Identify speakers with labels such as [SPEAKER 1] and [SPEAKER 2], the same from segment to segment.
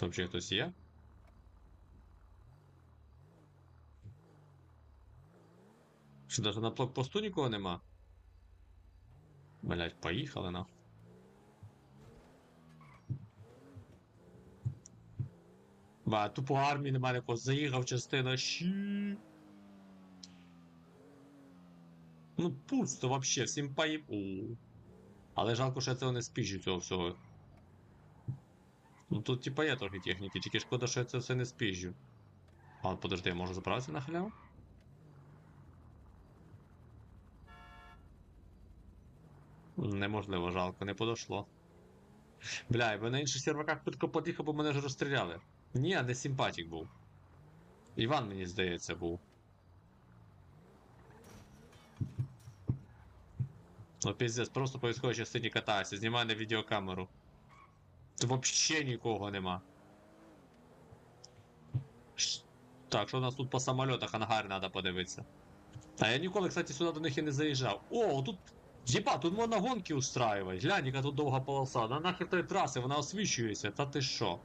[SPEAKER 1] Це взагалі хтось є? Що навіть на блокпосту нікого нема? Блять, поїхали нахуй. Ба, тупо армії немає якого заїхав частина щі. Ну пусто вообще, всім поїб. Але жалко, що я цього не спіжу цього всього. Ну тут типа є трохи техніки, тільки шкода, що я це все не спіжу. А подожди, я можу заправитися на халяву? Неможливо, жалко, не подошло. Бля, ви на інших серваках швидко під'їхав, бо мене ж розстріляли. Ні, не симпатік був. Іван, мені здається, був. Ну, піздець, просто по військовій частині катаюся, знімаю на відеокамеру. Вообще нікого нема. Так, що у нас тут по самольотах ангар треба подивитися. А я ніколи, кстати, сюди до них і не заїжджав. О, тут. Єба, тут можна гонки устраивати. Глянь, яка тут довга полоса. На нахер тої траси, вона освічується, та ти що?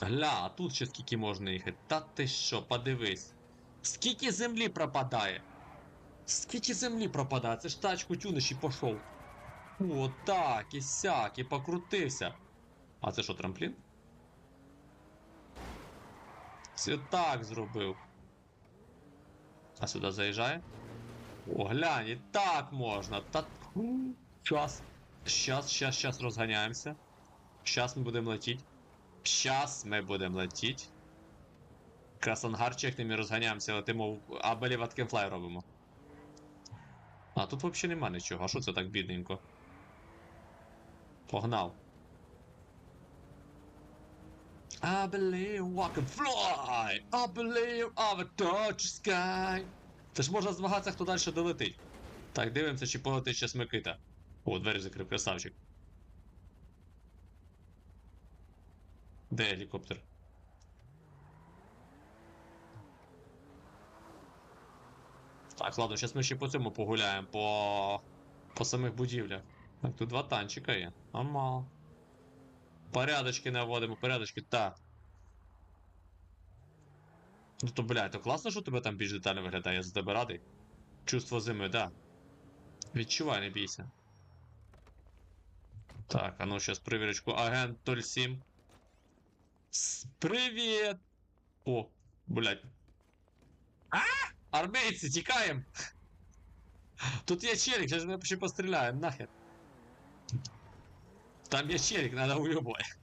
[SPEAKER 1] Гля, а тут ще скільки можна їхати. Та ти що, подивись. Скільки землі пропадає? Скільки землі пропадає? Це ж тачку тюниш і пішов. О, так, і сяк, і покрутився. А це що, трамплін? Це так зробив. А сюди заїжджає? О, глянь, і так можна. Та... Щас. Щас, щас, щас розганяємося. Щас ми будемо летіти. Щас ми будемо летіти. Красангар чекнемо і розганяємося, летимо, а белі ваткенфлай робимо. А тут взагалі нема нічого. А що це так бідненько? Погнав. I believe I can fly! I believe I will touch sky! Це ж можна змагатися, хто далі долетить. Так, дивимося, чи полетить ще Микита. О, двері закрив красавчик. Де гелікоптер? Так, ладно, зараз ми ще по цьому погуляємо, по. по самих будівлях. Так, тут два танчика є. Нормал. Порядочки наводимо, порядочки, так. Ну то, блядь, то класно, що тебе там більш детально виглядає, я за тебе радий. Чувство зими, да. Відчувай, не бійся. Так, а ну сейчас проверочку. Агент 07. С- Привіт! О, блядь. А! Армейці, тікаємо! Тут є челик, зараз ми ще постріляємо, нахер. Там є челик, надо уебать.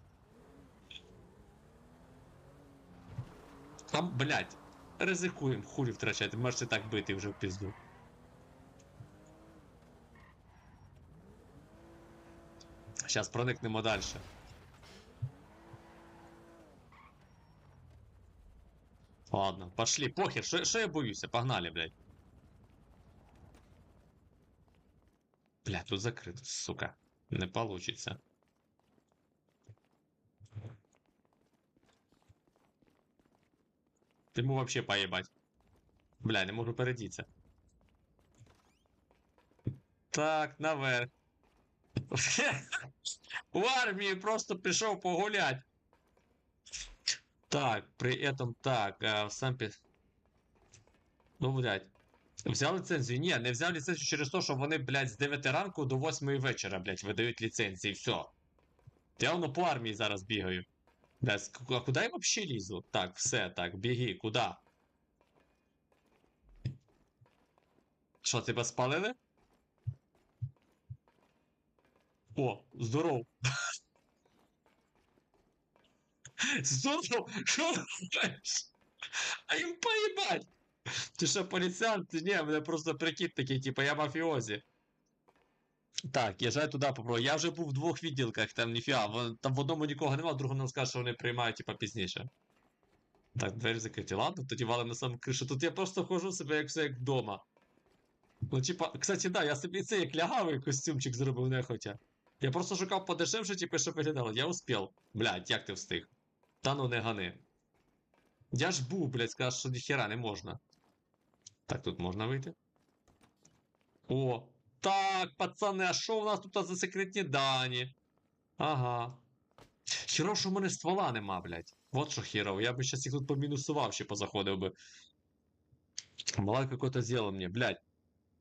[SPEAKER 1] Там, блядь, ризикуємо, хулі втрачати, можете так бити вже в пізду. Сейчас проникнемо далі. Ладно, пошли, похер, що, я боюся, погнали, блядь. Блядь, тут закрито, сука. Не получится. Ти йому вообще поїбать. Бля, не можу передіться. Так, наверх. В армії просто пішов погулять. Так, при этом так, а, сам пі... Ну, блядь. Взяв ліцензію? Ні, не взяв ліцензію через те, що вони, блядь, з 9 ранку до 8 вечора, блядь, видають ліцензії, все. Я воно по армії зараз бігаю. Блядь, а куди я вообще лізу? Так, все, так, біги, куди? Що, тебе спалили? О, здоров. Здоров, що ти знаєш? А їм поїбать! Ти що, поліціянт? Ні, мене просто прикид такий, типа, я мафіозі. Так, їжджай туди попробуй. Я вже був в двох відділках, там ніфіга. вон- Там в одному нікого нема, в другому нам скажуть, що вони приймають, типа, пізніше. Так, двері закриті. Ладно, тоді валим на саму кришу. Тут я просто хожу себе як все як вдома. Ну, типа, кстати, да, я собі це як лягавий костюмчик зробив нехотя. Я просто шукав подешевше, типу, щоб виглядало. Я успів. Блядь, як ти встиг? Та ну не гани. Я ж був, блядь, сказав, що ніхера не можна. Так, тут можна вийти. О, так, пацани, а що у нас тут за секретні дані? Ага. Хірово, що в мене ствола нема, блядь. Вот що хірово. Я би щас їх тут помінусував, ще позаходив би. Мало какое-то сделал мне, блядь.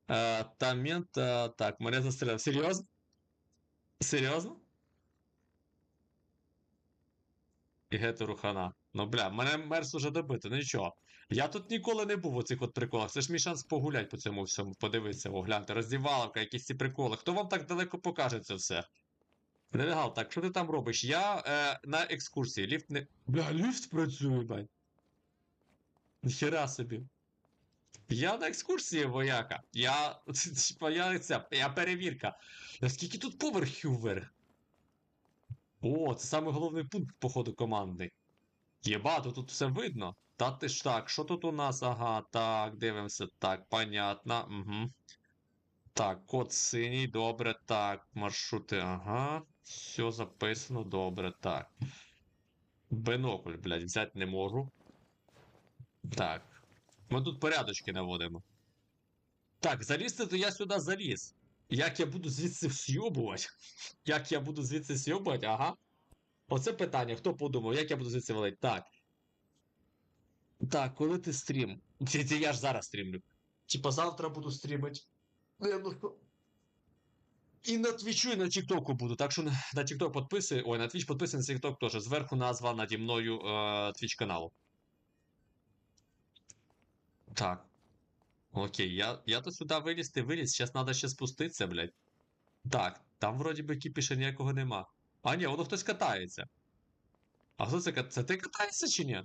[SPEAKER 1] А, там мент, а, так, мене застрелив. Серйозно? Серйозно? І гетеру хана. Ну, бля, мене мерс уже добити, ну нічого. Я тут ніколи не був у цих от приколах. Це ж мій шанс погулять по цьому всьому, подивитися, о, гляньте, роздіваловка, якісь ці приколи. Хто вам так далеко покаже це все? Нелегал, так, що ти там робиш? Я е, на екскурсії, ліфт не. Бля, ліфт працює, бать. Ніхера собі. Я на екскурсії, вояка. Я. Я це. Я перевірка. Наскільки тут поверхів вверх? О, це самий головний пункт, походу, командний. Єбато, тут все видно. Та ти ж так, що тут у нас? Ага, так, дивимося. Так, понятно. Угу. Так, код синій, добре, так. Маршрути, ага. Все записано, добре, так. Бинокль, блядь, взяти не можу. Так. Ми тут порядочки наводимо. Так, залізти, то я сюди заліз. Як я буду звідси сьобувати? Як я буду звідси сьобувати? Ага. Оце питання. Хто подумав, як я буду звідси валити? Так. Так, коли ти стрім? Це, я ж зараз стрімлю. Типа завтра буду стрімити. Ну, ну, І на Твічу, і на Тіктоку буду. Так що на Тікток підписуй. Ой, на Твіч підписуй, на Тікток теж. Зверху назва наді мною е, Твіч каналу. Так. Окей, я, я то сюди виліз, ти виліз, зараз треба ще спуститися, блядь. Так, там вроді би кіпіша ніякого нема. А ні, воно хтось катається. А хто це катається? Це ти катаєшся чи ні?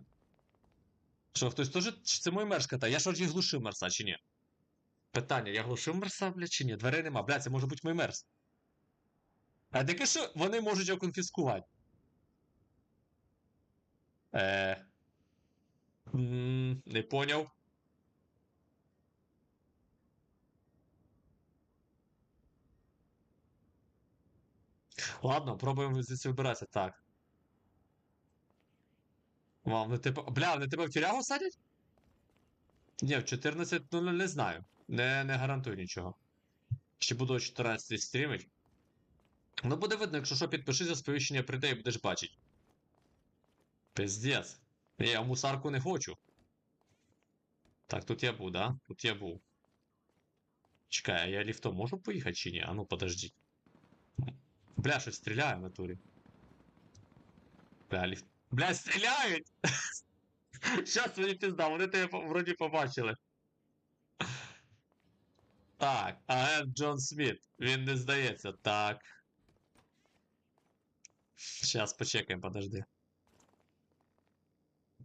[SPEAKER 1] Що, хтось теж. Чи це мой мерз катає? Я ж вроді глушив мерса, чи ні? Питання, я глушив мерса, блядь, чи ні? Дверей нема. Блядь, це може бути мой мерз. А таке що вони можуть його конфіскувати. Е. Не поняв. Ладно, пробуємо звідси вибиратися. Так. Вам, вони тебе. Бля, вони тебе в тюрягу садять? Ні, в 14.00 не знаю. Не, не гарантую нічого. Ще буду о 14 стрімить. Ну буде видно, якщо що, підпишись, сповіщення прийде і будеш бачить. Пиздец. Я мусарку не хочу. Так, тут я був, да? Тут я був. Чекай, а я ліфтом можу поїхати чи ні? А ну подождіть. Бля, щось стріляє в натурі. Бля, ліфт. Бля, стріляють! Щас мені пізда, вони тебе вроді побачили. Так, агент Джон Сміт. Він не здається. Так. Щас почекаємо, подожди.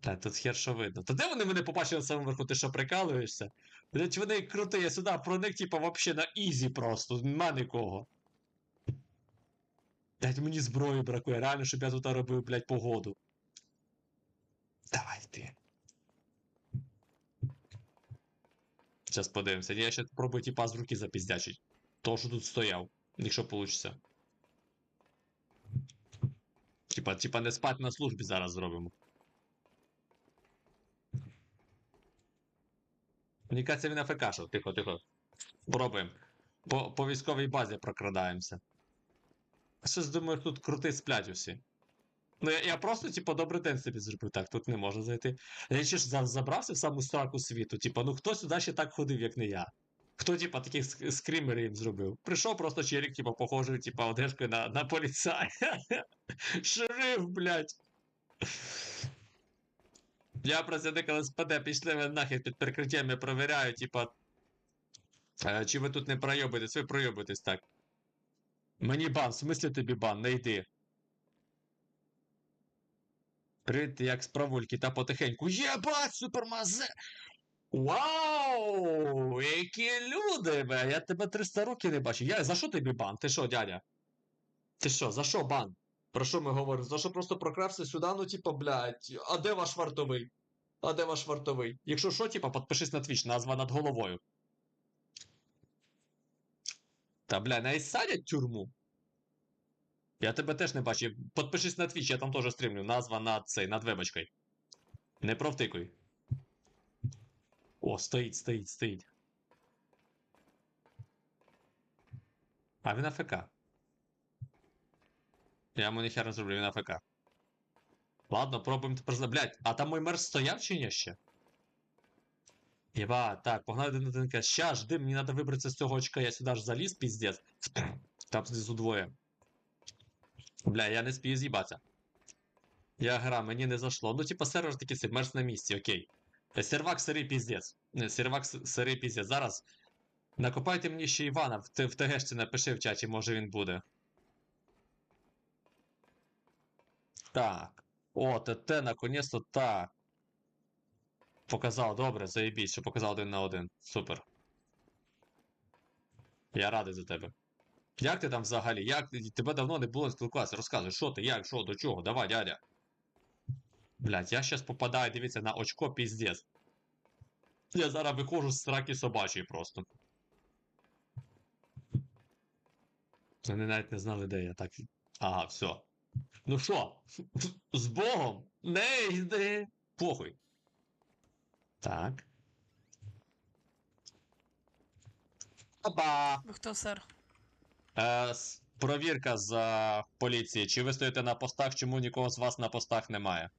[SPEAKER 1] Та тут хер що видно. Та де вони мене побачили на самому верху, ти що прикалуєшся? Блять, вони круті, я сюди проник, типа, вообще на ізі просто, нема нікого. Блять, мені зброї бракує, реально, щоб я тут робив, блять, погоду. Давай ти. Зараз подивимося. Я ще пробую типа з руки запіздячить. То, що тут стояв, якщо вийде. Типа, типа не спать на службі зараз зробимо. Мені кажеться, він АФК-шов. Тихо, тихо. Пробуємо. По, по військовій базі прокрадаємося. Щось думаю, тут крути сплять усі. Ну, я, я просто, типа, добрий день собі зробив. Так, тут не можна зайти. Я ще ж забрався в саму страку світу. Типа, ну хто сюди ще так ходив, як не я? Хто, типа, таких ск- скримерів їм зробив? Прийшов просто челік, типа, похожий, типа, одежкою на, на поліцая. Шериф, блядь. Я працівник ЛСПД, пішли ви нахід під прикриттям, я провіряю, типа. е, Чи ви тут не пройобуєтесь? Ви пройобуєтесь так. Мені бан, в смислі тобі бан, не йди. Привіт, як з правульки, та потихеньку. Єбать, супермазе! Вау! Які люди! бе, Я тебе 300 років не бачив. Я, за що тобі бан? Ти що, дядя? Ти що, за що бан? Про що ми говоримо? За що просто прокрався сюди, ну типа, блядь, а де ваш вартовий? А де ваш вартовий? Якщо що, типа, підпишись на твіч, назва над головою. Та бля, не садять тюрму. Я тебе теж не бачив. Подпишись на твіч, я там теж стрімлю. Назва над цей, над вебочкою. Не провтикуй. О, стоїть, стоїть, стоїть. А він АФК. Я йому ніхера не зроблю, він АФК. Ладно, пробуємо тепер. Блять, а там мой мер стояв чи ні ще? Єба, так, погнали один один каже, ща жди, мені треба вибратися з цього очка, я сюди ж заліз, піздець. Там знизу двоє. Бля, я не спію з'їбатися. Я гра, мені не зашло. Ну, типа, сервер такий мерз на місці, окей. Е, Сервак сирий піздець. Не, сервак сирий піздець. Зараз. Накопайте мені ще Івана, в, в ТГшці напиши в чаті, може він буде. Так. О, ТТ, наконец-то так. Показав, добре, заєбісь, що показав один на один. Супер. Я радий за тебе. Як ти там взагалі? Як тебе давно не було спілкуватися? Розказуй, що ти, як, що, до чого? Давай, дядя. Блять, я щас попадаю, дивіться, на очко піздець. Я зараз виходжу з сраки собачої просто. Вони навіть не знали, де я так. Ага, все. Ну що, з Богом? Не йди. Похуй. Так. Опа!
[SPEAKER 2] Ви хто, сер?
[SPEAKER 1] Е, с- провірка за поліції. Чи ви стоїте на постах, чому нікого з вас на постах немає?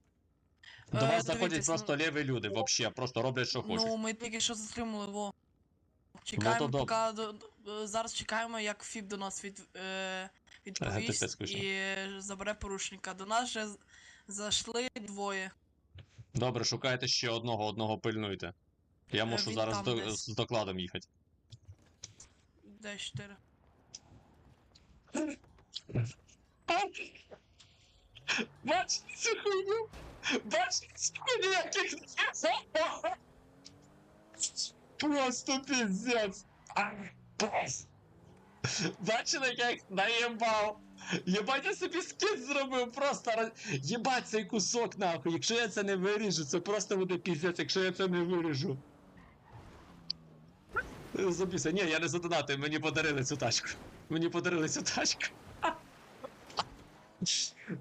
[SPEAKER 1] До
[SPEAKER 2] Е,
[SPEAKER 1] вас заходять
[SPEAKER 2] дивіться,
[SPEAKER 1] просто ліві люди, вообще, просто роблять, що хочуть.
[SPEAKER 2] Ну, ми тільки що затримали во. Чекаємо,
[SPEAKER 1] то
[SPEAKER 2] поки до, до- зараз чекаємо, як ФІП до нас від, е, відповість
[SPEAKER 1] скучно.
[SPEAKER 2] і забере порушника. До нас вже з- зайшли двоє.
[SPEAKER 1] Добре, шукайте ще одного, одного пильнуйте. Я мушу
[SPEAKER 2] він
[SPEAKER 1] зараз
[SPEAKER 2] там
[SPEAKER 1] до-
[SPEAKER 2] десь.
[SPEAKER 1] з докладом їхати.
[SPEAKER 2] Де чотири?
[SPEAKER 1] Бачите цю хуйню? Бачите цю хуйню, яких Просто піздець. Бачили, як наїбав? Єбать, я собі скид зробив просто. Єбать цей кусок нахуй. Якщо я це не виріжу, це просто буде піздець, якщо я це не виріжу. Забійся. Ні, я не задонатив, мені подарили цю тачку. Мені подарили цю тачку.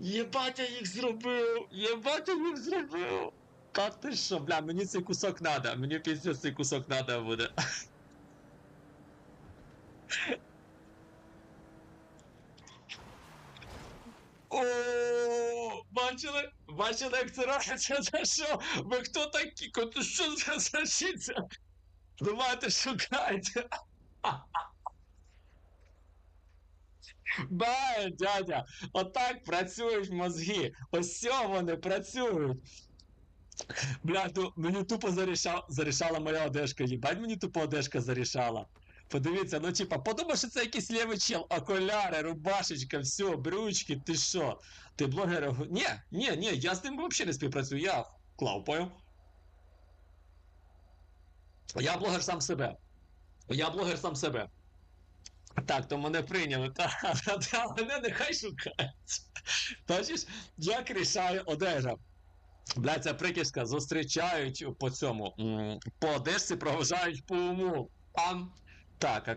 [SPEAKER 1] Єбать, я їх зробив! Єбать, я їх зробив! Та ти що, бля, мені цей кусок надо, мені піздець цей кусок надо буде. Бачили? Бачили, як це робиться? Це що? Ви хто такі? Кото що це за щиця? Давайте шукайте. Бай, дядя, отак працюють мозги. Ось сьо вони працюють. Бля, ну мені тупо зарішала, зарішала моя одежка. Їбать, мені тупо одежка зарішала. Подивіться, ну типа, подумай, що це якийсь лівий чел, окуляри, рубашечка, все, брючки, ти що? Ти блогер? Ні, ні, ні, я з ним взагалі не співпрацюю, я клав. Я блогер сам себе. Я блогер сам себе. Так, то мене прийняли, та, мене нехай шукають. Бачиш, як рішає одежа. Блядь, ця приказка зустрічають по цьому. По одежці проважають по уму. Пам. Так, а